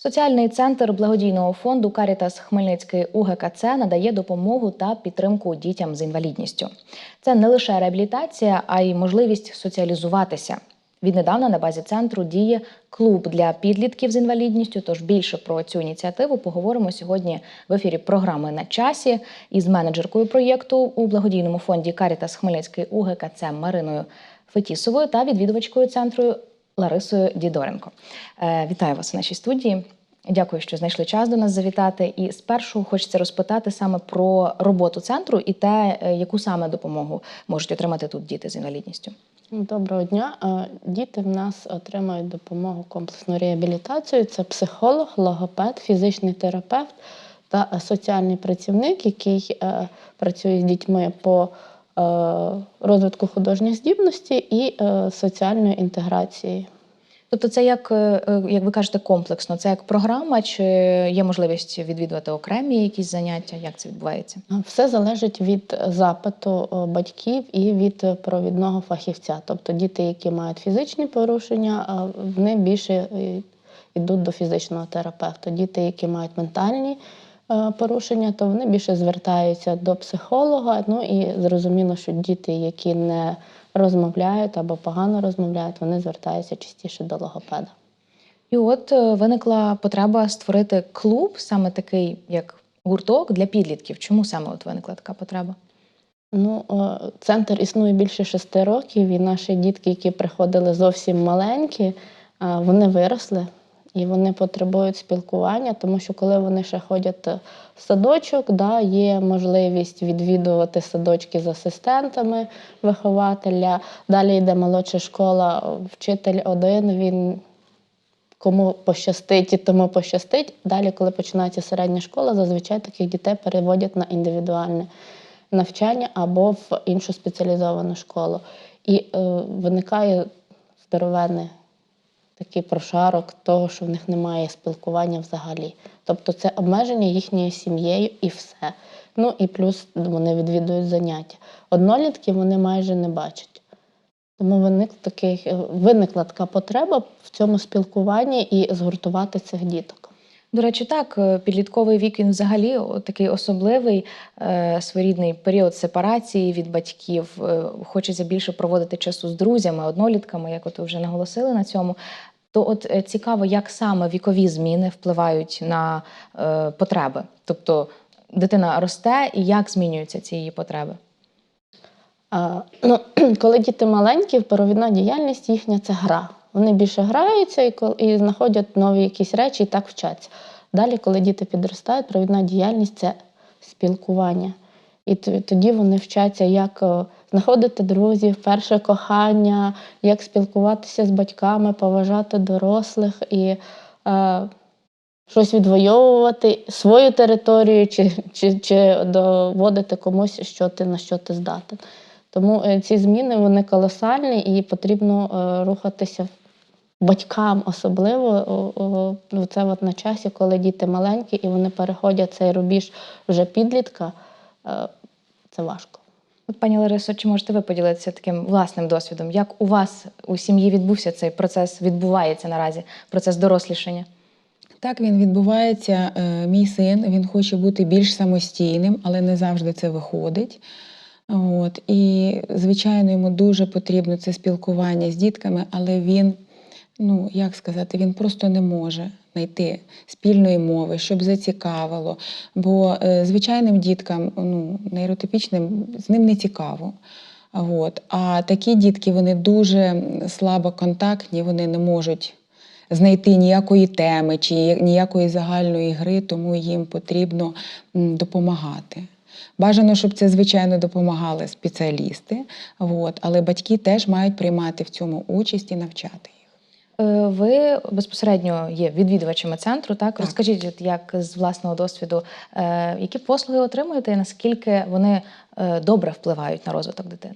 Соціальний центр благодійного фонду Карітас Хмельницький УГКЦ надає допомогу та підтримку дітям з інвалідністю. Це не лише реабілітація, а й можливість соціалізуватися. Віднедавна на базі центру діє клуб для підлітків з інвалідністю. Тож більше про цю ініціативу поговоримо сьогодні в ефірі програми на часі із менеджеркою проєкту у благодійному фонді Карітас Хмельницький УГКЦ Мариною Фетісовою та відвідувачкою центру Ларисою Дідоренко. Е, Вітаю вас у нашій студії. Дякую, що знайшли час до нас завітати. І спершу хочеться розпитати саме про роботу центру і те, е, яку саме допомогу можуть отримати тут діти з інвалідністю. Доброго дня. Е, Діти в нас отримають допомогу комплексну реабілітацію. Це психолог, логопед, фізичний терапевт та соціальний працівник, який працює з дітьми по розвитку художніх здібностей і е, соціальної інтеграції. Тобто, це як, е, е, як ви кажете, комплексно, це як програма, чи є можливість відвідувати окремі якісь заняття? Як це відбувається? Все залежить від запиту е, батьків і від е, провідного фахівця. Тобто діти, які мають фізичні порушення, е, вони більше е, йдуть до фізичного терапевта. Діти, які мають ментальні е, порушення, то вони більше звертаються до психолога. Ну і зрозуміло, що діти, які не розмовляють або погано розмовляють, вони звертаються частіше до логопеда. І от е, виникла потреба створити клуб, саме такий як гурток для підлітків. Чому саме от виникла така потреба? Ну, е, центр існує більше шести років, і наші дітки, які приходили зовсім маленькі, е, вони виросли і вони потребують спілкування, тому що коли вони ще ходять в садочок, да, є можливість відвідувати садочки з асистентами вихователя. Далі йде молодша школа, вчитель один, він кому пощастить і тому пощастить. Далі, коли починається середня школа, зазвичай таких дітей переводять на індивідуальне навчання або в іншу спеціалізовану школу. І е, виникає здоровенний такий прошарок того, що в них немає спілкування взагалі. Тобто це обмеження їхньою сім'єю і все. Ну і плюс вони відвідують заняття. Однолітки вони майже не бачать. Тому виник такий, е, виникла така потреба в цьому спілкуванні і згуртувати цих діток. До речі, так, е, підлітковий вік він взагалі такий особливий е, своєрідний період сепарації від батьків. Хочеться більше проводити часу з друзями, однолітками, як от ви вже наголосили на цьому. То от е, цікаво, як саме вікові зміни впливають на е, потреби. Тобто дитина росте і як змінюються ці її потреби. А, ну, коли діти маленькі, провідна діяльність їхня це гра. Вони більше граються і, і знаходять нові якісь речі і так вчаться. Далі, коли діти підростають, провідна діяльність це спілкування. І тоді вони вчаться, як е, знаходити друзів, перше кохання, як спілкуватися з батьками, поважати дорослих і е, щось відвоювати, свою територію, чи, чи, чи доводити комусь, що ти, на що ти здатен. Тому е, ці зміни вони колосальні і потрібно е, рухатися батькам особливо. о, ну, Це от на часі, коли діти маленькі і вони переходять цей рубіж вже підлітка. е, Це важко. От, пані Ларисо, чи можете ви поділитися таким власним досвідом? Як у вас у сім'ї відбувся цей процес, відбувається наразі процес дорослішання? Так він відбувається. Е, Мій син він хоче бути більш самостійним, але не завжди це виходить. От. І, звичайно, йому дуже потрібно це спілкування з дітками, але він, ну як сказати, він просто не може знайти спільної мови, щоб зацікавило. Бо е, звичайним діткам, ну, нейротипічним, з ним не цікаво. От. А такі дітки вони дуже слабо контактні, вони не можуть знайти ніякої теми чи ніякої загальної гри, тому їм потрібно допомагати. Бажано, щоб це, звичайно, допомагали спеціалісти, от, але батьки теж мають приймати в цьому участь і навчати Ви безпосередньо є відвідувачами центру, так? Так. Розкажіть, от як з власного досвіду, е, які послуги отримуєте і наскільки вони е, добре впливають на розвиток дитини?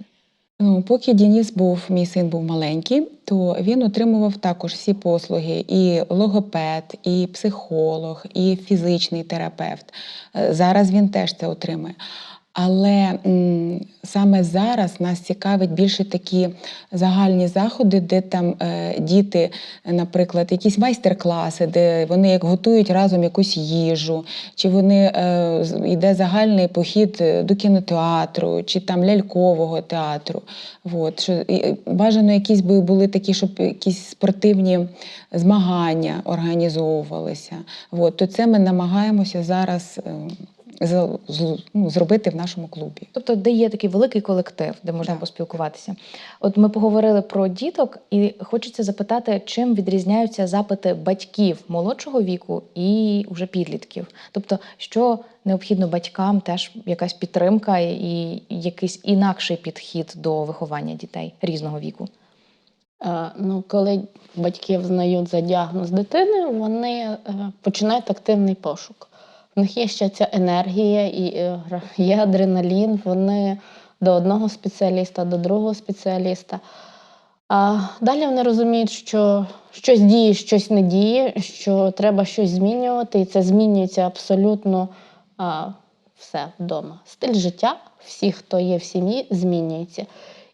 Ну, поки Дініс був, мій син був маленький, то він отримував також всі послуги: і логопед, і психолог, і фізичний терапевт. Е, Зараз він теж це отримує. Але м, саме зараз нас цікавить більше такі загальні заходи, де там е, діти, наприклад, якісь майстер-класи, де вони як готують разом якусь їжу, чи вони е, йде загальний похід е, до кінотеатру, чи там лялькового театру. От, що, і, бажано якісь би були такі, щоб якісь спортивні змагання організовувалися. От, то це ми намагаємося зараз е, зробити в нашому клубі. Тобто, де є такий великий колектив, де можна Так. поспілкуватися. От ми поговорили про діток, і хочеться запитати, чим відрізняються запити батьків молодшого віку і вже підлітків. Тобто, що необхідно батькам, теж якась підтримка і якийсь інакший підхід до виховання дітей різного віку. Е, Ну, коли батьки взнають за діагноз дитини, вони е, починають активний пошук. В них є ще ця енергія, і е, є адреналін, вони до одного спеціаліста, до другого спеціаліста. А далі вони розуміють, що щось діє, щось не діє, що треба щось змінювати, і це змінюється абсолютно а, все вдома. Стиль життя всіх, хто є в сім'ї, змінюється.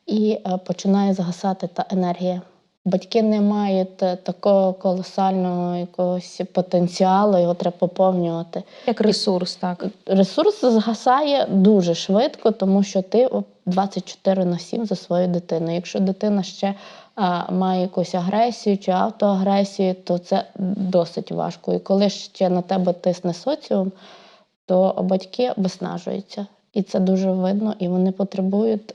І е, починає згасати та енергія. Батьки не мають е, такого колосального якогось потенціалу, його треба поповнювати Як ресурс, так. ресурс згасає дуже швидко, тому що ти о, 24 на 7 за свою дитину. Якщо дитина ще а, має якусь агресію чи автоагресію, то це досить важко. І коли ще на тебе тисне соціум, то батьки виснажуються. І це дуже видно, і вони потребують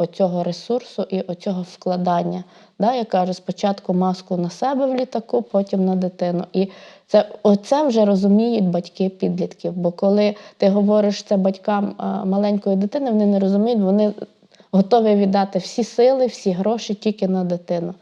оцього ресурсу і оцього вкладання. Да, я кажу, спочатку маску на себе в літаку, потім на дитину. І це оце вже розуміють батьки підлітків. Бо коли ти говориш це батькам маленької дитини, вони не розуміють, вони готові віддати всі сили, всі гроші тільки на дитину.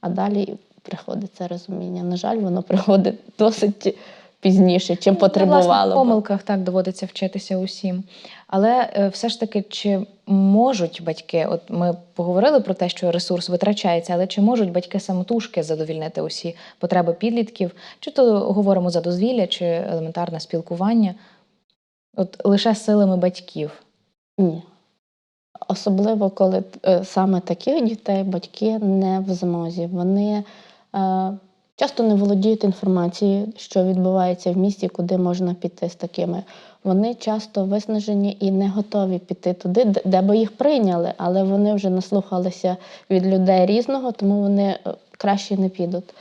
А далі приходить це розуміння. На жаль, воно приходить досить пізніше, чим Ну, потребувало. б. помилках так доводиться вчитися усім. Але е, все ж таки, чи можуть батьки, от ми поговорили про те, що ресурс витрачається, але чи можуть батьки самотужки задовільнити усі потреби підлітків? Чи то говоримо за дозвілля, чи елементарне спілкування? От лише силами батьків. Ні. Особливо, коли е, саме таких дітей батьки не в змозі. Вони е, часто не володіють інформацією, що відбувається в місті, куди можна піти з такими. Вони часто виснажені і не готові піти туди, де- би їх прийняли, але вони вже наслухалися від людей різного, тому вони е, краще не підуть.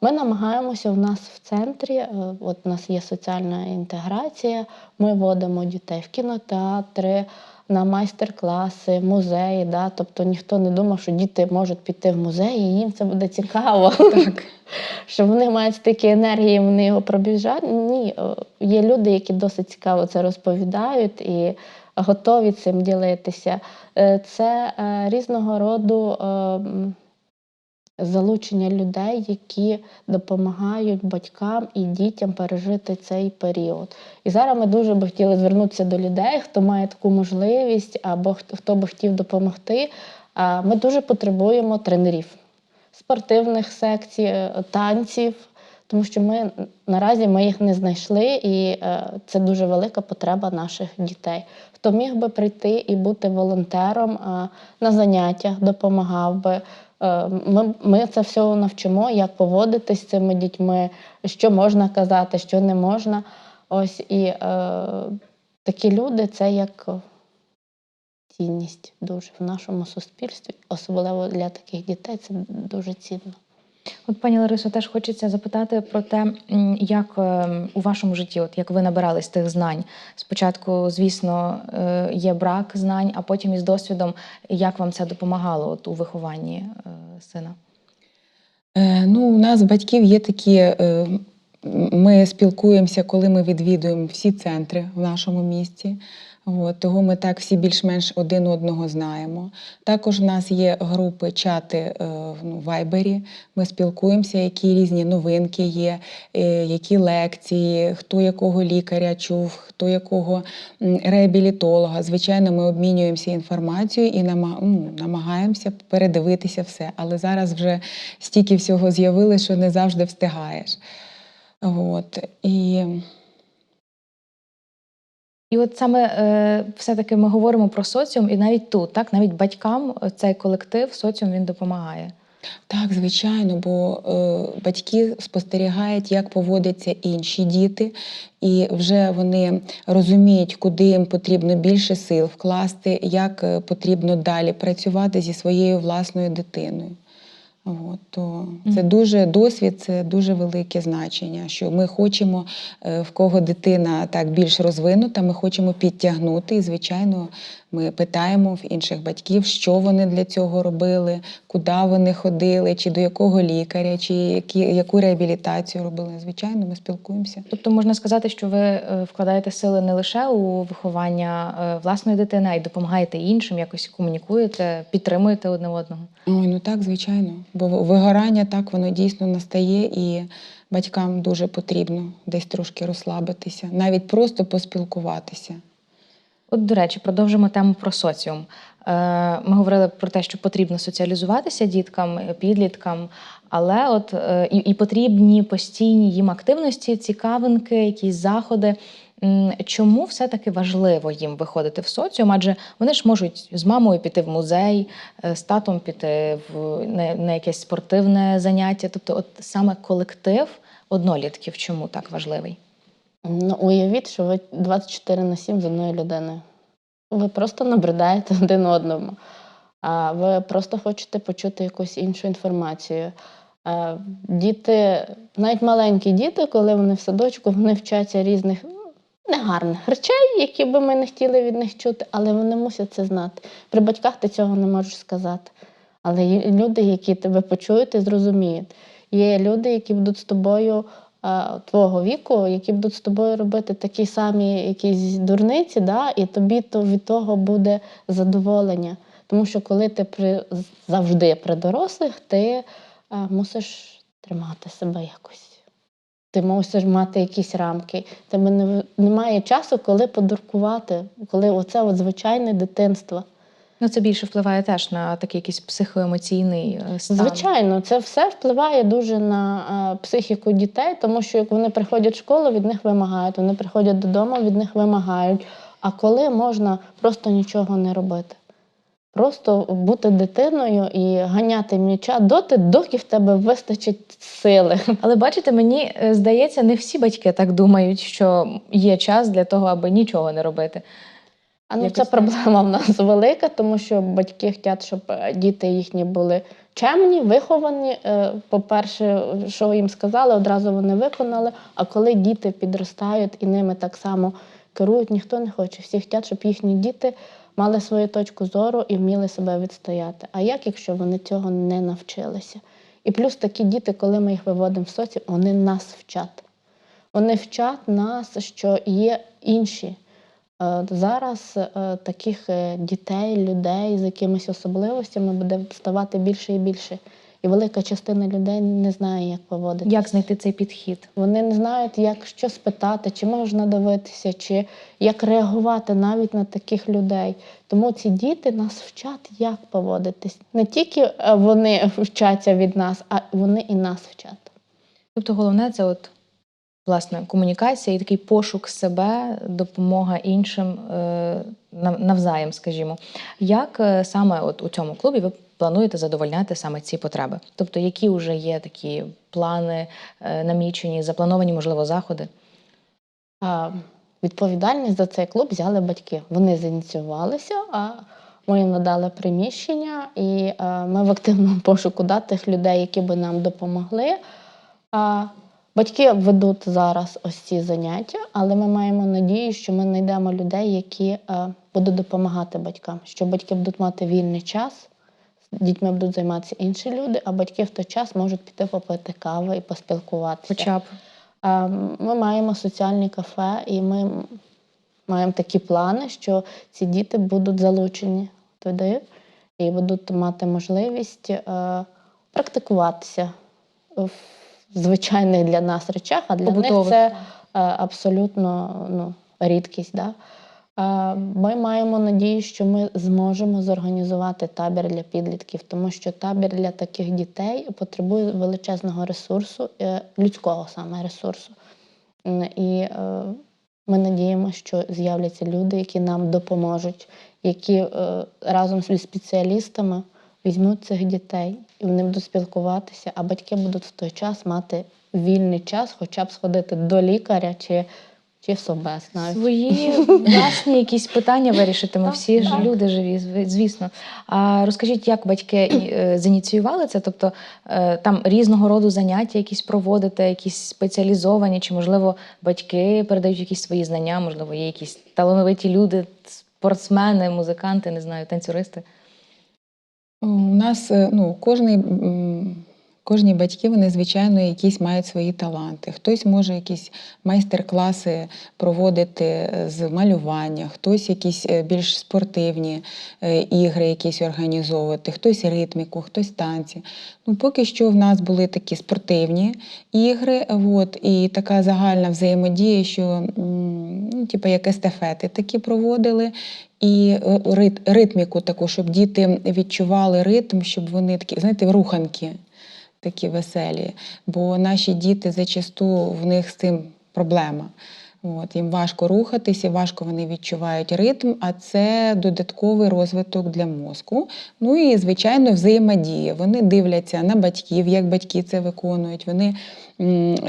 Ми намагаємося у нас в центрі, е, от у нас є соціальна інтеграція, ми водимо дітей в кінотеатри, на майстер-класи, музеї. Да? Тобто ніхто не думав, що діти можуть піти в музей, і їм це буде цікаво. Так. Що вони мають стільки енергії, вони його пробіжать. Ні, е, є люди, які досить цікаво це розповідають і готові цим ділитися. Е, Це е, різного роду залучення людей, які допомагають батькам і дітям пережити цей період. І зараз ми дуже би хотіли звернутися до людей, хто має таку можливість або хто- би хотів допомогти. Ми дуже потребуємо тренерів спортивних секцій, е, танців, тому що ми наразі ми їх не знайшли, і е, це дуже велика потреба наших дітей. Хто міг би прийти і бути волонтером е, на заняттях, допомагав би. Е, Ми, ми це все навчимо, як поводитись з цими дітьми, що можна казати, що не можна. Ось і е, такі люди це як цінність дуже в нашому суспільстві, особливо для таких дітей, це дуже цінно. От, пані Ларисо, теж хочеться запитати про те, як е, у вашому житті, от як ви набирались тих знань. Спочатку, звісно, е, є брак знань, а потім із досвідом, як вам це допомагало от, у вихованні е, сина? Ну, у нас батьків є такі. Ми спілкуємося, коли ми відвідуємо всі центри в нашому місті. От, того ми так всі більш-менш один одного знаємо. Також в нас є групи, чати е, в ну, Вайбері. Ми спілкуємося, які різні новинки є, е, які лекції, хто якого лікаря чув, хто якого реабілітолога. Звичайно, ми обмінюємося інформацією і ну, намагаємося передивитися все. Але зараз вже стільки всього з'явилось, що не завжди встигаєш. От. І І от саме е, все-таки ми говоримо про соціум, і навіть тут, так, навіть батькам е, цей колектив, соціум він допомагає. Так, звичайно, бо е, батьки спостерігають, як поводяться інші діти, і вже вони розуміють, куди їм потрібно більше сил вкласти, як е, потрібно далі працювати зі своєю власною дитиною. От, то це дуже досвід, це дуже велике значення. Що ми хочемо, е, в кого дитина так більш розвинута, ми хочемо підтягнути. І, звичайно, ми питаємо в інших батьків, що вони для цього робили, куди вони ходили, чи до якого лікаря, чи які, яку реабілітацію робили. Звичайно, ми спілкуємося. Тобто можна сказати, що ви е, вкладаєте сили не лише у виховання е, власної дитини, а й допомагаєте іншим, якось комунікуєте, підтримуєте одне одного. Ой, ну так, звичайно. Бо вигорання так воно дійсно настає, і батькам дуже потрібно десь трошки розслабитися, навіть просто поспілкуватися. От, до речі, продовжимо тему про соціум. Е, Ми говорили про те, що потрібно соціалізуватися діткам, е, підліткам, але от е, і, і потрібні постійні їм активності, цікавинки, якісь заходи. Чому все-таки важливо їм виходити в соціум? Адже вони ж можуть з мамою піти в музей, з татом піти в на, на якесь спортивне заняття. Тобто, от саме колектив однолітків, чому так важливий? Ну, уявіть, що ви 24 на 7 з одною людиною. Ви просто набридаєте один одному. А ви просто хочете почути якусь іншу інформацію. Діти, навіть маленькі діти, коли вони в садочку, вони вчаться різних негарних речей, які би ми не хотіли від них чути, але вони мусять це знати. При батьках ти цього не можеш сказати. Але є люди, які тебе почують і зрозуміють. Є люди, які будуть з тобою твого віку, які будуть з тобою робити такі самі якісь дурниці, да, і тобі то від того буде задоволення. Тому що коли ти при, завжди при дорослих, ти а, мусиш тримати себе якось. Ти мусиш мати якісь рамки. Тебе не, немає часу, коли подуркувати, коли оце от звичайне дитинство. Ну, це більше впливає теж на такий якийсь психоемоційний е, стан. Звичайно, це все впливає дуже на е, психіку дітей, тому що як вони приходять в школу, від них вимагають, вони приходять додому, від них вимагають. А коли можна просто нічого не робити? Просто бути дитиною і ганяти м'яча доти, доки в тебе вистачить сили. Але бачите, мені е, здається, не всі батьки так думають, що є час для того, аби нічого не робити. А ну Якось це проблема в нас велика, тому що батьки хочуть, щоб е, діти їхні були чемні, виховані. Е, По-перше, що їм сказали, одразу вони виконали. А коли діти підростають і ними так само керують, ніхто не хоче. Всі хочуть, щоб їхні діти мали свою точку зору і вміли себе відстояти. А як, якщо вони цього не навчилися? І плюс такі діти, коли ми їх виводимо в соціум, вони нас вчать. Вони вчать нас, що є інші. Е, Зараз е, таких е, дітей, людей з якимись особливостями буде ставати більше і більше. І велика частина людей не знає, як поводитися. Як знайти цей підхід? Вони не знають, як що спитати, чи можна дивитися, чи як реагувати навіть на таких людей. Тому ці діти нас вчать, як поводитись. Не тільки вони вчаться від нас, а вони і нас вчать. Тобто, головне це от власне комунікація і такий пошук себе, допомога іншим е, навзаєм, скажімо. Як е, саме от у цьому клубі ви плануєте задовольняти саме ці потреби? Тобто, які вже є такі плани е, намічені, заплановані, можливо, заходи? А відповідальність за цей клуб взяли батьки. Вони зініціювалися, а ми їм надали приміщення, і ми в активному пошуку да, тих людей, які би нам допомогли. Батьки ведуть зараз ось ці заняття, але ми маємо надію, що ми знайдемо людей, які а, будуть допомагати батькам, що батьки будуть мати вільний час. з Дітьми будуть займатися інші люди, а батьки в той час можуть піти попити кави і поспілкуватися. Хоча б Е, Ми маємо соціальні кафе, і ми маємо такі плани, що ці діти будуть залучені туди і будуть мати можливість е, практикуватися в звичайних для нас речах, а для них це е, абсолютно ну, рідкість. Да? Е, Ми маємо надію, що ми зможемо зорганізувати табір для підлітків, тому що табір для таких дітей потребує величезного ресурсу, е, людського саме ресурсу. І е, Ми надіємося, що з'являться люди, які нам допоможуть, які е, разом зі спеціалістами візьмуть цих дітей і вони будуть спілкуватися, а батьки будуть в той час мати вільний час, хоча б сходити до лікаря чи, чи в собес навіть. Свої власні якісь питання вирішити. Ми всі ж люди живі, звісно. А розкажіть, як батьки е, зініціювали це? Тобто е, там різного роду заняття якісь проводите, якісь спеціалізовані, чи можливо батьки передають якісь свої знання, можливо, є якісь талановиті люди, спортсмени, музиканти, не знаю, танцюристи. У нас е, ну, кожний, кожні батьки, вони, звичайно, якісь мають свої таланти. Хтось може якісь майстер-класи проводити е, з малювання, хтось якісь е, більш спортивні ігри якісь організовувати, хтось ритміку, хтось танці. Ну, поки що в нас були такі спортивні ігри, от, і така загальна взаємодія, що ну, типу, як естафети такі проводили. І е, рит- ритміку таку, щоб діти відчували ритм, щоб вони такі, знаєте, руханки такі веселі. Бо наші діти зачасту в них з цим проблема. От, їм важко рухатися, важко вони відчувають ритм, а це додатковий розвиток для мозку. Ну і, звичайно, взаємодія. Вони дивляться на батьків, як батьки це виконують. Вони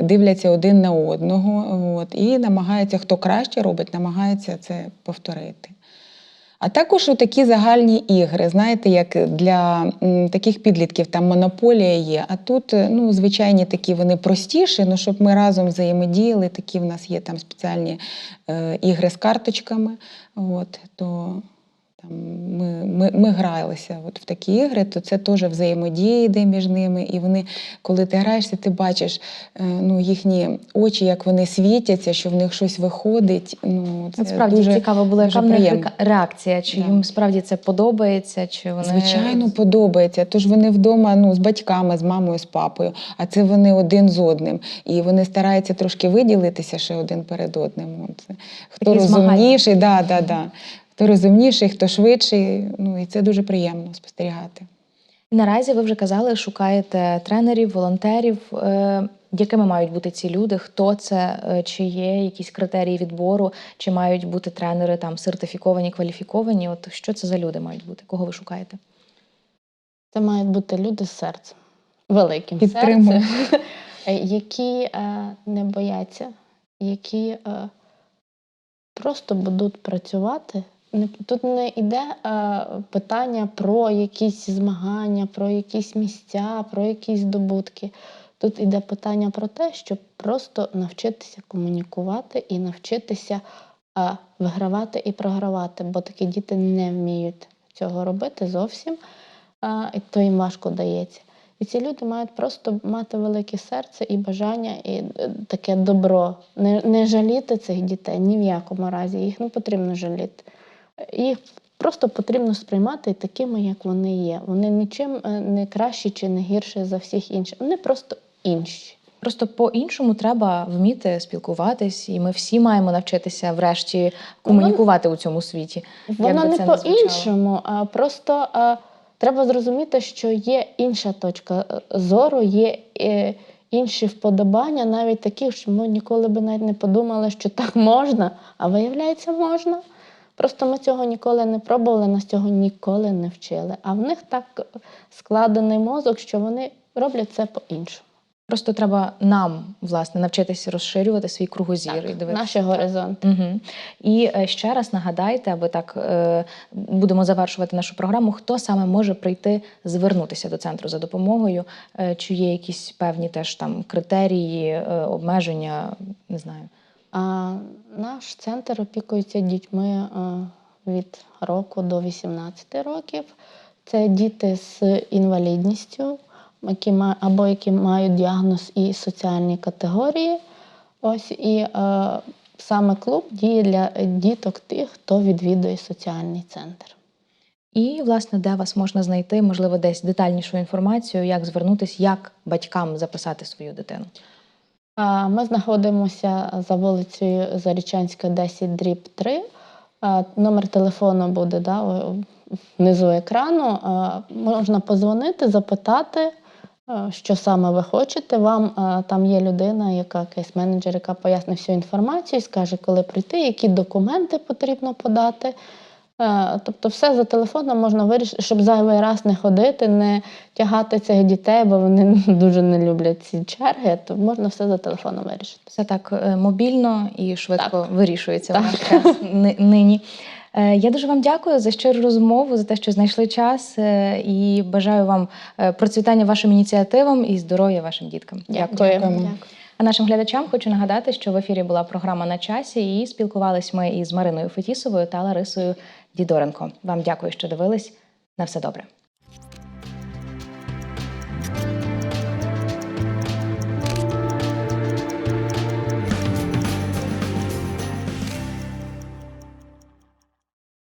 дивляться один на одного от, і намагаються, хто краще робить, намагаються це повторити. А також такі загальні ігри, знаєте, як для таких підлітків там монополія є. А тут, е, ну, звичайні такі вони простіші, ну, щоб ми разом взаємодіяли, такі в нас є там спеціальні е, ігри з карточками. От, то там ми, ми, ми гралися от в такі ігри, то це теж взаємодія йде між ними. І вони, коли ти граєшся, ти бачиш е, ну, їхні очі, як вони світяться, що в них щось виходить. Ну, це Насправді дуже, цікаво було, яка в них реакція, чи Да. їм справді це подобається, чи вони Звичайно, подобається. Тож вони вдома ну, з батьками, з мамою, з папою, а це вони один з одним. І вони стараються трошки виділитися ще один перед одним. От. Хто Такі змагання. розумніший, да, да, да. Хто розумніший, хто швидший. Ну, і це дуже приємно спостерігати. Наразі ви вже казали, шукаєте тренерів, волонтерів. Е, Якими мають бути ці люди? Хто це? Е, Чи є якісь критерії відбору? Чи мають бути тренери там сертифіковані, кваліфіковані? От що це за люди мають бути? Кого ви шукаєте? Це мають бути люди з серцем, великим Підтримую. серцем, які е, не бояться, які е, просто будуть працювати. Тут не йде е, питання про якісь змагання, про якісь місця, про якісь здобутки. Тут йде питання про те, щоб просто навчитися комунікувати і навчитися е, вигравати і програвати, бо такі діти не вміють цього робити зовсім а, і то їм важко дається. І ці люди мають просто мати велике серце і бажання, і е, таке добро. Не, не жаліти цих дітей ні в якому разі. Їх не потрібно жаліти. Їх просто потрібно сприймати такими, як вони є. Вони нічим е, не кращі чи не гірші за всіх інших. Вони просто інші. Просто по-іншому треба вміти спілкуватись, і ми всі маємо навчитися врешті комунікувати у цьому світі. Воно не по-іншому, а просто а, треба зрозуміти, що є інша точка е, зору, є е, інші вподобання, навіть такі, що ми ніколи би навіть не подумали, що так можна, а виявляється, можна. Просто ми цього ніколи не пробували, нас цього ніколи не вчили. А в них так складений мозок, що вони роблять це по-іншому. Просто треба нам власне навчитися розширювати свій кругозір і Так, дивитися. наші горизонти. Угу. І е, ще раз нагадайте, аби так е, будемо завершувати нашу програму. Хто саме може прийти звернутися до центру за допомогою? Е, чи є якісь певні теж там критерії, обмеження? Не знаю. Наш центр опікується дітьми е, від року до 18 років. Це діти з інвалідністю, або які мають діагноз і соціальні категорії. Ось і е, саме клуб діє для діток тих, хто відвідує соціальний центр. І власне, де вас можна знайти, можливо, десь детальнішу інформацію, як звернутися, як батькам записати свою дитину. Ми знаходимося за вулицею Зарічанська, 10, дріб 3. Номер телефону буде да, внизу екрану. Можна позвонити, запитати, е, що саме ви хочете. Вам е, там є людина, яка кейс-менеджер, яка пояснить всю інформацію, скаже, коли прийти, які документи потрібно подати. Е, Тобто, все за телефоном можна вирішити, щоб зайвий раз не ходити, не тягати цих дітей, бо вони дуже не люблять ці черги, то можна все за телефоном вирішити. Все так е, мобільно і швидко Так. вирішується Так. час нині. Е, Я дуже вам дякую за щиру розмову, за те, що знайшли час, і бажаю вам процвітання вашим ініціативам і здоров'я вашим діткам. Дякую. Дякуємо. А нашим глядачам хочу нагадати, що в ефірі була програма на часі, і спілкувались ми із Мариною Фетісовою та Ларисою Дідоренко. Вам дякую, що дивились. На все добре.